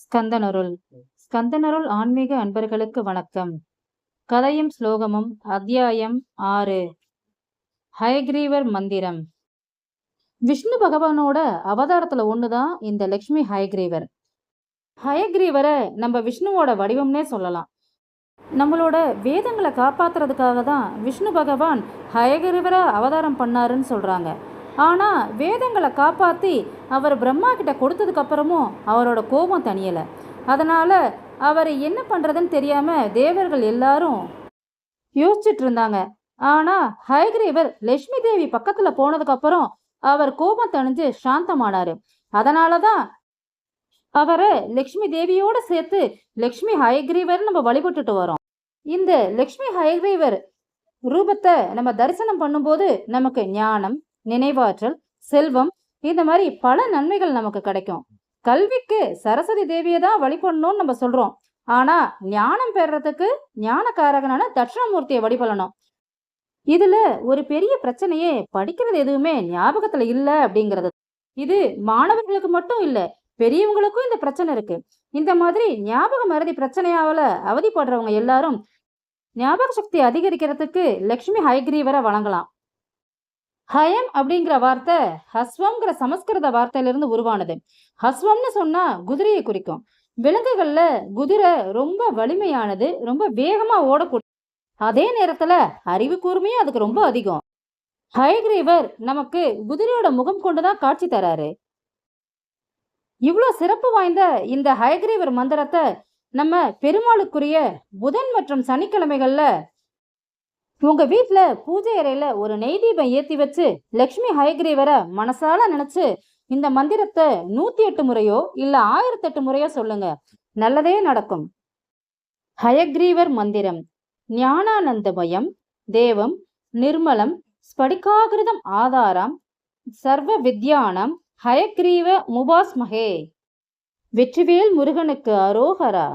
ஸ்கந்தனருள். ஸ்கந்தனருள் ஆன்மீக அன்பர்களுக்கு வணக்கம். கதையும் ஸ்லோகமும் அத்தியாயம் ஆறு. ஹயக்ரீவர் மந்திரம். விஷ்ணு பகவானோட அவதாரத்துல ஒண்ணுதான் இந்த லக்ஷ்மி ஹயக்ரீவர். ஹயக்ரீவரை நம்ம விஷ்ணுவோட வடிவம்னே சொல்லலாம். நம்மளோட வேதங்களை காப்பாத்துறதுக்காக தான் விஷ்ணு பகவான் ஹயகிரிவரை அவதாரம் பண்ணாருன்னு சொல்றாங்க. ஆனால் வேதங்களை காப்பாற்றி அவர் பிரம்மா கிட்ட கொடுத்ததுக்கப்புறமும் அவரோட கோபம் தனியலை அதனால் அவர் என்ன பண்ணுறதுன்னு தெரியாமல் தேவர்கள் எல்லாரும் யோசிச்சுட்டு இருந்தாங்க. ஆனால் ஹயகிரீவர் லட்சுமி தேவி பக்கத்தில் போனதுக்கப்புறம் அவர் கோபம் தணிஞ்சு அதனால் தான் அவரை லக்ஷ்மி தேவியோடு சேர்த்து லக்ஷ்மி ஹயக்ரீவர் நம்ம வழிபட்டுட்டு வரோம். இந்த லக்ஷ்மி ஹயக்ரீவர் ரூபத்தை நம்ம தரிசனம் பண்ணும்போது நமக்கு ஞானம் நினைவாற்றல் செல்வம் இந்த மாதிரி பல நன்மைகள் நமக்கு கிடைக்கும். கல்விக்கு சரஸ்வதி தேவியை தான் வழிபடணும்னு நம்ம சொல்றோம். ஆனா ஞானம் பெறறதுக்கு ஞானக்காரகனான தட்சிணமூர்த்தியை வழிபடணும். இதுல ஒரு பெரிய பிரச்சனையே படிக்கிறது எதுவுமே ஞாபகத்துல இல்ல அப்படிங்கிறது. இது மாணவர்களுக்கு மட்டும் இல்ல பெரியவங்களுக்கும் இந்த பிரச்சனை இருக்கு. இந்த மாதிரி ஞாபக மறதி பிரச்சனையாவல அவதிப்படுறவங்க எல்லாரும் ஞாபக சக்தி அதிகரிக்கிறதுக்கு லக்ஷ்மி ஹைகிரீவரை வழங்கலாம். ஹயம் அப்படிங்கிற வார்த்தை ஹஸ்வம்ங்கிற சமஸ்கிருத வார்த்தையிலிருந்து உருவானது. ஹஸ்வம்னு சொன்னா குதிரையை குறிக்கும். விலங்குகள்ல குதிரை ரொம்ப வலிமையானது ரொம்ப வேகமா ஓடக்கூடிய அதே நேரத்துல அறிவு கூர்மையும் அதுக்கு ரொம்ப அதிகம். ஹயக்ரீவர் நமக்கு குதிரையோட முகம் கொண்டுதான் காட்சி தராரு. இவ்வளோ சிறப்பு வாய்ந்த இந்த ஹயக்ரீவர் மந்திரத்தை நம்ம பெருமாளுக்குரிய புதன் மற்றும் சனிக்கிழமைகள்ல உங்க வீட்ல பூஜை அறையில ஒரு நெய் தீபம் ஏத்தி வச்சு லக்ஷ்மி ஹயக்ரீவரை மனசால நினைச்சு இந்த மந்திரத்தை நூத்தி எட்டு முறையோ இல்ல ஆயிரத்தி எட்டு முறையோ சொல்லுங்க. நல்லதே நடக்கும். ஹயக்ரீவர் மந்திரம். ஞானானந்தமயம் தேவம் நிர்மலம் ஸ்படிகாகிருதம் ஆதாரம் சர்வ வித்யானம் ஹயக்ரீவ முபாஸ்மகே. வெற்றிவேல் முருகனுக்கு அரோகரா.